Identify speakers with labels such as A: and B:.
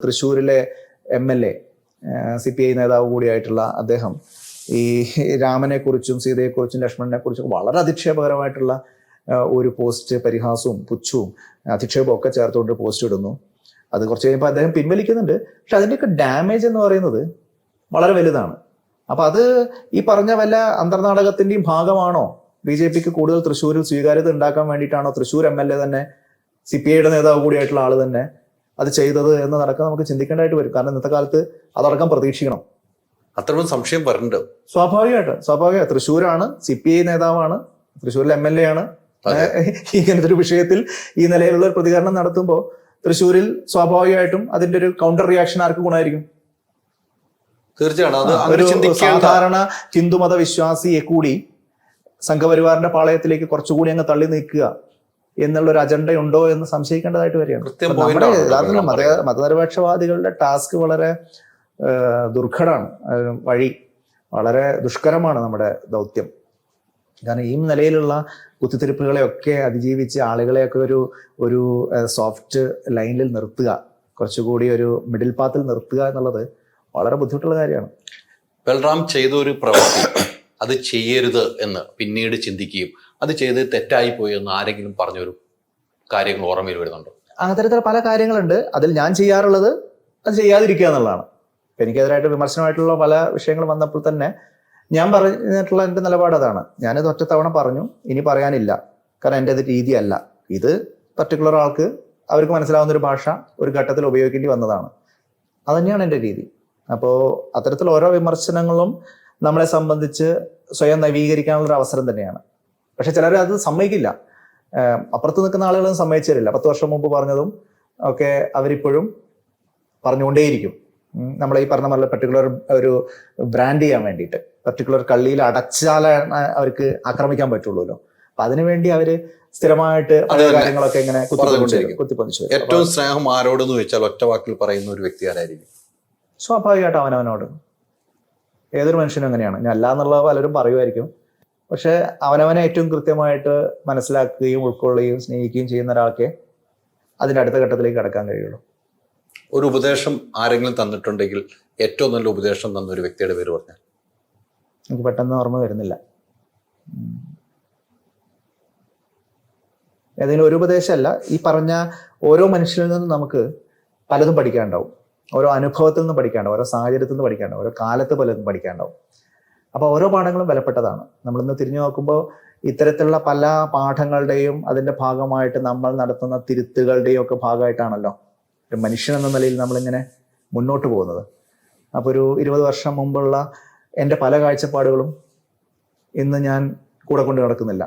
A: തൃശ്ശൂരിലെ M L A C P I നേതാവ് കൂടിയായിട്ടുള്ള അദ്ദേഹം ഈ രാമനെക്കുറിച്ചും സീതയെക്കുറിച്ചും ലക്ഷ്മണനെ കുറിച്ചും വളരെ അധിക്ഷേപകരമായിട്ടുള്ള ഒരു പോസ്റ്റ് പരിഹാസവും പുച്ഛവും അധിക്ഷേപവും ഒക്കെ ചേർത്തുകൊണ്ട് പോസ്റ്റ് ഇടുന്നു. അത് കുറച്ച് കഴിയുമ്പോൾ അദ്ദേഹം പിൻവലിക്കുന്നുണ്ട്. പക്ഷെ അതിന്റെയൊക്കെ ഡാമേജ് എന്ന് പറയുന്നത് വളരെ വലുതാണ്. അപ്പൊ അത് ഈ പറഞ്ഞ വല്ല അന്തർനാടകത്തിന്റെയും ഭാഗമാണോ? ബി ജെ പിക്ക് കൂടുതൽ തൃശ്ശൂരിൽ സ്വീകാര്യത ഉണ്ടാക്കാൻ വേണ്ടിയിട്ടാണോ തൃശ്ശൂർ എം എൽ എ തന്നെ സി പി ഐയുടെ നേതാവ് കൂടിയായിട്ടുള്ള ആൾ തന്നെ അത് ചെയ്തത് എന്ന് നടക്കാൻ നമുക്ക് ചിന്തിക്കേണ്ടതായിട്ട് വരും. കാരണം ഇന്നത്തെ കാലത്ത് അതടക്കം പ്രതീക്ഷിക്കണം.
B: അത്രയും സംശയം വരണ്ട്?
A: സ്വാഭാവികമായിട്ട് സ്വാഭാവിക തൃശ്ശൂരാണ് സി പി ഐ നേതാവാണ് തൃശ്ശൂരിലെ എം എൽ എ ആണ്. ഇങ്ങനത്തെ ഒരു വിഷയത്തിൽ ഈ നിലയിലുള്ള ഒരു പ്രതികരണം നടത്തുമ്പോൾ തൃശ്ശൂരിൽ സ്വാഭാവികമായിട്ടും അതിന്റെ ഒരു കൗണ്ടർ റിയാക്ഷൻ ആർക്ക് ഗുണമായിരിക്കും?
B: തീർച്ചയാണ്
A: സാധാരണ ഹിന്ദുമത വിശ്വാസിയെ കൂടി സംഘപരിവാറിന്റെ പാളയത്തിലേക്ക് കുറച്ചുകൂടി അങ്ങ് തള്ളി നീക്കുക. എന്നുള്ള ഒരു അജണ്ട ഉണ്ടോ എന്ന് സംശയിക്കേണ്ടതായിട്ട് വരികയാണ്. മത. മതനിരപേക്ഷവാദികളുടെ ടാസ്ക് വളരെ ദുർഘടമാണ്. വഴി വളരെ ദുഷ്കരമാണ് നമ്മുടെ ദൗത്യം. കാരണം ഈ നിലയിലുള്ള കുത്തിത്തിരിപ്പുകളെയൊക്കെ അതിജീവിച്ച് ആളുകളെയൊക്കെ ഒരു ഒരു സോഫ്റ്റ് ലൈനിൽ നിർത്തുക കുറച്ചുകൂടി ഒരു മിഡിൽ പാത്തിൽ നിർത്തുക എന്നുള്ളത് വളരെ ബുദ്ധിമുട്ടുള്ള കാര്യമാണ്.
B: ബൽറാം ചെയ്ത ഒരു പ്രവൃത്തി അത് ചെയ്യരുത് എന്ന് പിന്നീട് ചിന്തിക്കുകയും അത് ചെയ്ത് തെറ്റായി പോയി എന്ന് ആരെങ്കിലും പറഞ്ഞൊരു കാര്യങ്ങൾ ഓർമ്മയിൽ വരുന്നുണ്ടോ?
A: അത്തരത്തിൽ പല കാര്യങ്ങളുണ്ട്. അതിൽ ഞാൻ ചെയ്യാറുള്ളത് അത് ചെയ്യാതിരിക്കുക എന്നുള്ളതാണ്. എനിക്കെതിരായിട്ട് വിമർശനമായിട്ടുള്ള പല വിഷയങ്ങൾ വന്നപ്പോൾ തന്നെ ഞാൻ പറഞ്ഞിട്ടുള്ള എന്റെ നിലപാട് അതാണ്. ഞാനിത് ഒറ്റത്തവണ പറഞ്ഞു. ഇനി പറയാനില്ല. കാരണം എന്റെ ഇത് രീതിയല്ല. ഇത് പർട്ടിക്കുലർ ആൾക്ക് അവർക്ക് മനസ്സിലാവുന്ന ഒരു ഭാഷ ഒരു ഘട്ടത്തിൽ ഉപയോഗിക്കേണ്ടി വന്നതാണ്. അതുതന്നെയാണ് എന്റെ രീതി. അപ്പോൾ അത്തരത്തിൽ ഓരോ വിമർശനങ്ങളും നമ്മളെ സംബന്ധിച്ച് സ്വയം നവീകരിക്കാനുള്ള ഒരു അവസരം തന്നെയാണ്. പക്ഷെ ചിലർ അത് സമ്മതിക്കില്ല. അപ്പുറത്ത് നിൽക്കുന്ന ആളുകളും സമ്മതിച്ചു തരില്ല പത്ത് വർഷം മുമ്പ് പറഞ്ഞതും ഒക്കെ അവരിപ്പോഴും പറഞ്ഞുകൊണ്ടേയിരിക്കും. നമ്മളെ ഈ പറഞ്ഞ പോലെ പർട്ടിക്കുലർ ഒരു ബ്രാൻഡ് ചെയ്യാൻ വേണ്ടിയിട്ട്. പർട്ടിക്കുലർ കള്ളിയിൽ അടച്ചാലാണ് അവർക്ക് ആക്രമിക്കാൻ പറ്റുള്ളൂല്ലോ. അപ്പൊ അതിനുവേണ്ടി അവർ സ്ഥിരമായിട്ട് പല കാര്യങ്ങളൊക്കെ ഇങ്ങനെ. കുത്തിപ്പൊന്നിച്ചു
B: ഏറ്റവും സ്നേഹം ആരോടെന്ന് ചോദിച്ചാൽ ഒറ്റ വാക്കിൽ പറയുന്ന ഒരു വ്യക്തി ആരായിരിക്കും?
A: സ്വാഭാവികമായിട്ട് അവനവനോട്. ഏതൊരു മനുഷ്യനും അങ്ങനെയാണ്. ഞാൻ അല്ല എന്നുള്ളത് പലരും പറയുമായിരിക്കും. പക്ഷെ അവനവനെ ഏറ്റവും കൃത്യമായിട്ട് മനസ്സിലാക്കുകയും ഉൾക്കൊള്ളുകയും സ്നേഹിക്കുകയും ചെയ്യുന്ന ഒരാൾക്ക് അതിന്റെ അടുത്ത ഘട്ടത്തിലേക്ക് കടക്കാൻ കഴിയുള്ളൂ.
B: ഒരു ഉപദേശം ആരെങ്കിലും തന്നിട്ടുണ്ടെങ്കിൽ ഏറ്റവും നല്ല ഉപദേശം തന്ന ഒരു വ്യക്തിയുടെ പേര് പറഞ്ഞാൽ?
A: എനിക്ക് പെട്ടെന്ന് ഓർമ്മ വരുന്നില്ല. ഏതെങ്കിലും ഒരു ഉപദേശമല്ല ഈ പറഞ്ഞ ഓരോ മനുഷ്യരിൽ നിന്നും നമുക്ക് പലതും പഠിക്കാനുണ്ടാവും. ഓരോ അനുഭവത്തിൽ നിന്ന് പഠിക്കാണ്ടാവും ഓരോ സാഹചര്യത്തിൽ നിന്ന് പഠിക്കാണ്ടാവും ഓരോ കാലത്ത് പലതും പഠിക്കാണ്ടാവും. അപ്പോൾ ഓരോ പാഠങ്ങളും വിലപ്പെട്ടതാണ്. നമ്മളിന്ന് തിരിഞ്ഞു നോക്കുമ്പോൾ ഇത്തരത്തിലുള്ള പല പാഠങ്ങളുടെയും അതിന്റെ ഭാഗമായിട്ട് നമ്മൾ നടത്തുന്ന തിരുത്തുകളുടെയും ഒക്കെ ഭാഗമായിട്ടാണല്ലോ ഒരു മനുഷ്യൻ എന്ന നിലയിൽ നമ്മളിങ്ങനെ മുന്നോട്ട് പോകുന്നത്. അപ്പോൾ ഒരു ഇരുപത് വർഷം മുമ്പുള്ള എന്റെ പല കാഴ്ചപ്പാടുകളും ഇന്ന് ഞാൻ കൂടെ കൊണ്ട് നടക്കുന്നില്ല.